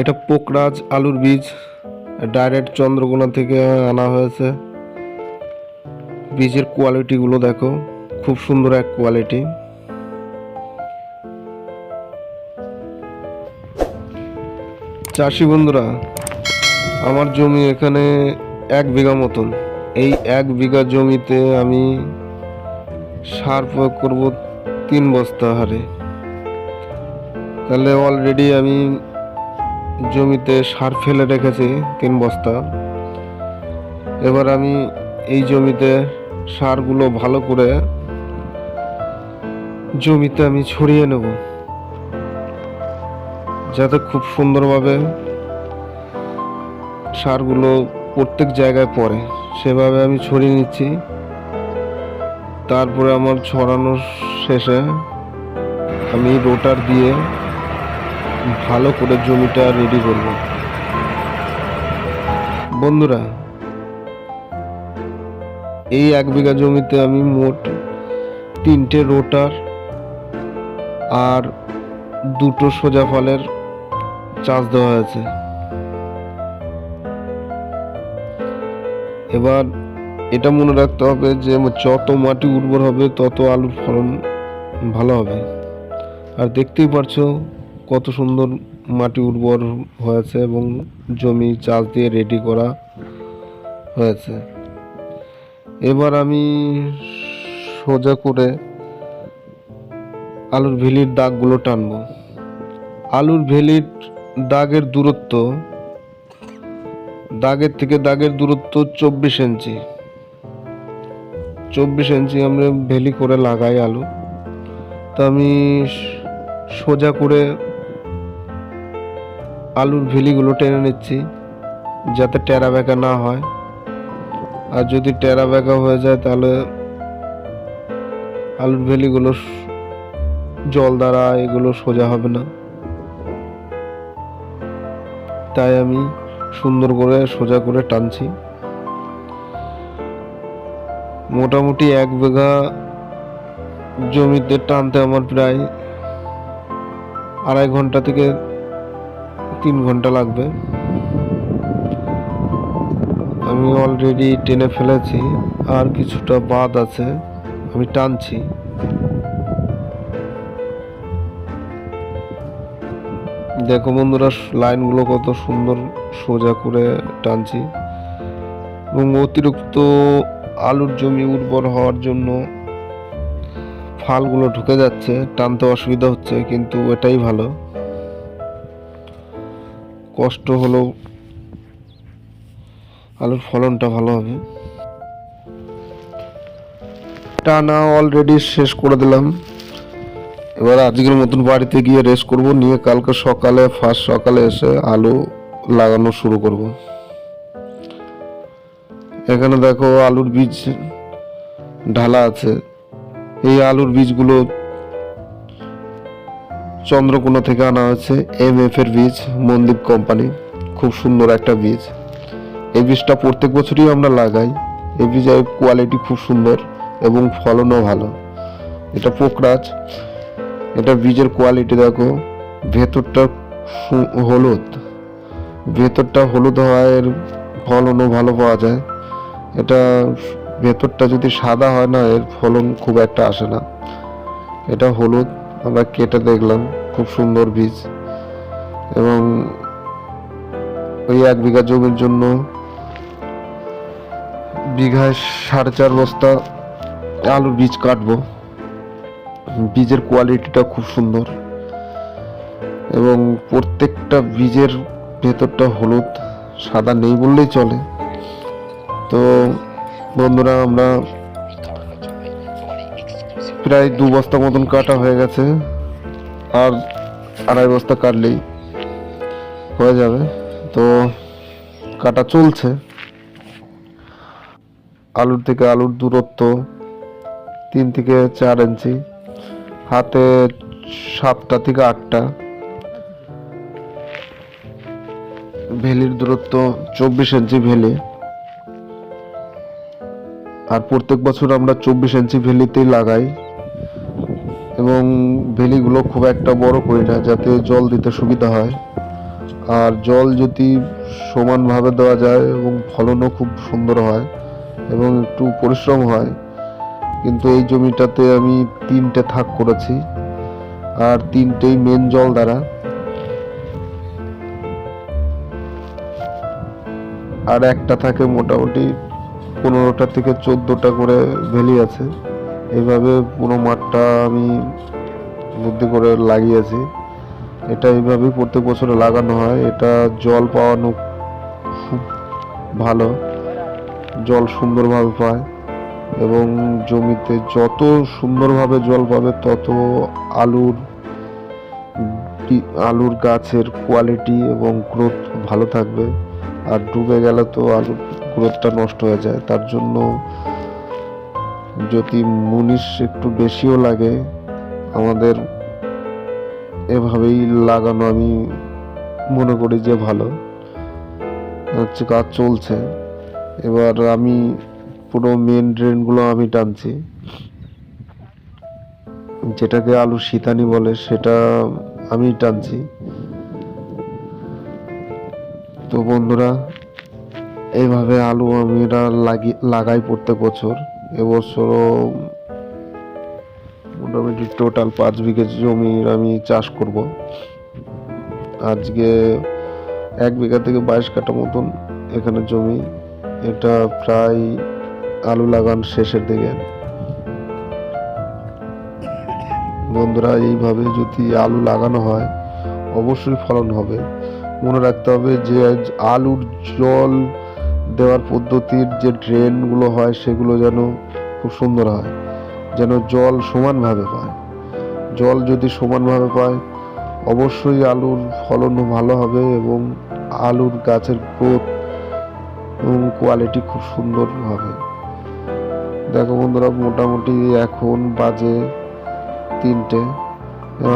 এটা পোকরাজ আলুর বীজ, ডাইরেক্ট চন্দ্রকোনা থেকে আনা হয়েছে। বীজের কোয়ালিটিগুলো দেখো, খুব সুন্দর এক কোয়ালিটি। চাষি বন্ধুরা, আমার জমি এখানে এক বিঘা মতন। এই এক বিঘা জমিতে আমি সার প্রয়োগ করব তিন বস্তা হারে। তাহলে অলরেডি আমি জমিতে সার ফেলে রেখেছি তিন বস্তা। এবার আমি এই জমিতে সারগুলো ভালো করে জমিতে আমি ছড়িয়ে নেব। যাতে খুব সুন্দরভাবে সারগুলো প্রত্যেক জায়গায় পড়ে। সেভাবে আমি ছড়িয়ে নিচ্ছি। তারপরে আমার ছড়ানোর শেষে আমি রোটার দিয়ে ভালো করে জমিটা রেডি করব। বন্ধুরা, এই এক বিঘা জমিতে আমি মোট তিনটে রোটার আর দুটো সোজা ফলের চাষ দেওয়া হয়েছে। এবার এটা মনে রাখতে হবে যে যত মাটি উর্বর হবে, তত আলুর ফলন ভালো হবে। আর দেখতেই পারছ কত সুন্দর মাটি উর্বর হয়েছে এবং জমি চাষ দিয়ে রেডি করা হয়েছে। এবার আমি সোজা করে আলুর ভেলির দাগগুলো টানবো। আলুর ভেলির দাগের দূরত্ব, দাগের থেকে দাগের দূরত্ব চব্বিশ ইঞ্চি। চব্বিশ ইঞ্চি আমরা ভেলি করে লাগাই আলু। তো আমি সোজা করে আলুর ভেলিগুলো টেনে নিচ্ছি, যাতে টেরা বেঁকা না হয়। আর যদি টেরা বেঁকা হয়ে যায়, তাহলে আলুর ভেলিগুলো জল দ্বারা এগুলো সোজা হবে না। তাই আমি সুন্দর করে সোজা করে টানছি। মোটামুটি এক বিঘা জমিতে টানতে আমার প্রায় আড়াই ঘণ্টা থেকে তিন ঘণ্টা লাগবে। আমি অলরেডি টেনে ফেলেছি, আর কিছুটা বাদ আছে, আমি টানছি। দেখো বন্ধুরা, লাইনগুলো কত সুন্দর সোজা করে টানছি। এবং অতিরিক্ত আলুর জমি উর্বর হওয়ার জন্য ফালগুলো ঢুকে যাচ্ছে, টানতে অসুবিধা হচ্ছে, কিন্তু এটাই ভালো। কষ্ট হলেও আলুর ফলনটা ভালো হবে। টানা অলরেডি শেষ করে দিলাম। এবার আজকের মতন বাড়িতে গিয়ে রেস্ট করব, নিয়ে কালকে সকালে ফার্স্ট সকালে এসে আলু লাগানো শুরু করব। এখানে দেখো আলুর বীজ ঢালা আছে। এই আলুর বীজগুলো চন্দ্রকোনা থেকে আনা হয়েছে এম এফ এর বীজ, মনদীপ কোম্পানি। খুব সুন্দর একটা বীজ। এই বীজটা প্রত্যেক বছরই আমরা লাগাই। এই বীজের কোয়ালিটি খুব সুন্দর এবং ফলনও ভালো। এটা পোকরাজ। এটা বীজের কোয়ালিটি দেখো, ভেতরটা হলুদ। ভেতরটা হলুদ হওয়ার ফলনও ভালো পাওয়া যায়। এটা ভেতরটা যদি সাদা হয় না, এর ফলন খুব একটা আসে না। এটা হলুদ। আমরা কেটে দেখলাম, খুব সুন্দর বীজ। এবং ওই এক বিঘা জমির জন্য বিঘায় সাড়ে চার বস্তা আলুর বীজ কাটবো। বীজের কোয়ালিটিটা খুব সুন্দর। এবং প্রত্যেকটা বীজের ভেতরটা হলুদ, সাদা নেই বললেই চলে। তো বন্ধুরা, আমরা প্রায় দু বস্তা মতন কাটা হয়ে গেছে। আর আড়াই বস্তা কাটলেই হয়ে যাবে। তো কাটা চলছে। আলুর থেকে আলুর দূরত্ব তিন থেকে চার ইঞ্চি, হাতে সাতটা থেকে আটটা। ভেলির দূরত্ব চব্বিশ ইঞ্চি ভেলি। আর প্রত্যেক বছর আমরা চব্বিশ ইঞ্চি ভেলিতেই লাগাই। এবং ভেলিগুলো খুব একটা বড় করি না, যাতে জল দিতে সুবিধা হয়। আর জল যদি সমানভাবে দেওয়া যায় এবং ফলনও খুব সুন্দর হয় এবং একটু পরিশ্রম হয়, কিন্তু এই জমিটাতে আমি তিনটে থাক করেছি আর তিনটেই মেন জল দ্বারা। আর একটা থাকে মোটামুটি পনেরোটা থেকে চোদ্দোটা করে ভেলি আছে। এইভাবে পুরো মাঠটা আমি বুদ্ধি করে লাগিয়েছি এটা এইভাবেই প্রত্যেক বছরে লাগানো হয়। এটা জল পাওয়ানো খুব ভালো। জল সুন্দরভাবে পায় এবং জমিতে যত সুন্দরভাবে জল পাবে, তত আলুর আলুর গাছের কোয়ালিটি এবং গ্রোথ ভালো থাকবে। আর ডুবে গেলে তো আলুর গ্রোথটা নষ্ট হয়ে যায়। তার জন্য যদি মুনিশ একটু বেশিও লাগে, আমাদের এভাবেই লাগানো আমি মনে করি যে ভালো। হচ্ছে কাজ চলছে। এবার আমি পুরো মেন ড্রেনগুলো আমি টানছি। যেটাকে আলু শীতানি বলে, সেটা আমি টানছি। তো বন্ধুরা এইভাবে আলু আমরা লাগি, লাগাই প্রত্যেক বছর। এবছরও মোটামুটি টোটাল পাঁচ বিঘে জমির আমি চাষ করব। আজকে এক বিঘা থেকে বাইশ কাঠা মতন এখানে জমি। এটা প্রায় আলু লাগান শেষের দিকে। বন্ধুরা, এইভাবে যদি আলু লাগানো হয়, অবশ্যই ফলন হবে। মনে রাখতে হবে যে আলুর জল দেওয়ার পদ্ধতির যে ড্রেনগুলো হয় সেগুলো যেন খুব সুন্দর হয়, যেন জল সমানভাবে পায়। জল যদি সমানভাবে পায়, অবশ্যই আলুর ফলনও ভালো হবে এবং আলুর গাছের গ্রোথ এবং কোয়ালিটি খুব সুন্দর হবে। দেখো বন্ধুরা, মোটামুটি এখন বাজে তিনটে।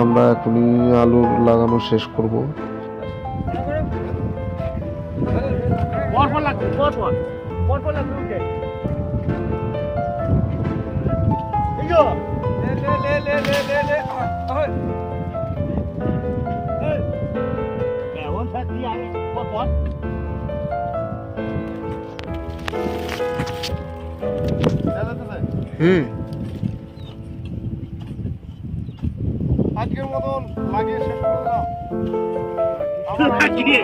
আমরা এখনই আলুর লাগানো শেষ করব। পর পর লাগবে পর পর পর পর লাগবে উঠে লে লে লে লে লে লে এই কেমন সাথী আমি পর পর দাদা দাদা। হুম। আজকের মতন লাগিয়ে শেষ করে দাও আবার লাগিয়ে?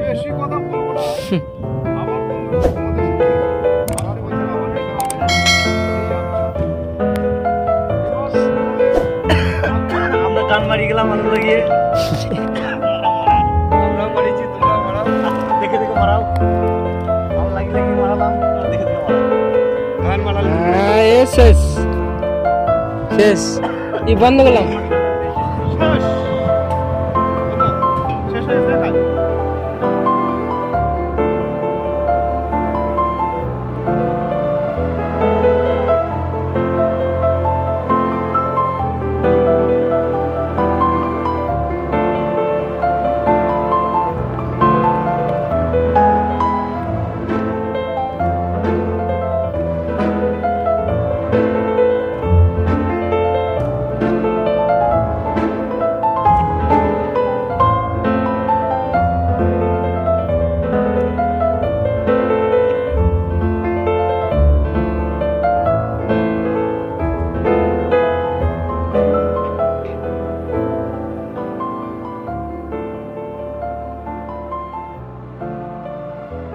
বেশি কথা বলব না টান মারি গেলাম আলু লাগিয়ে আমরা মারিছি তোমরা মারাও। দেখে দেখে মারাও। আলু লাগিয়ে লাগিয়ে মারালাম। হ্যাঁ, শেষ। শেষ। এই বন্ধ করলাম শেষ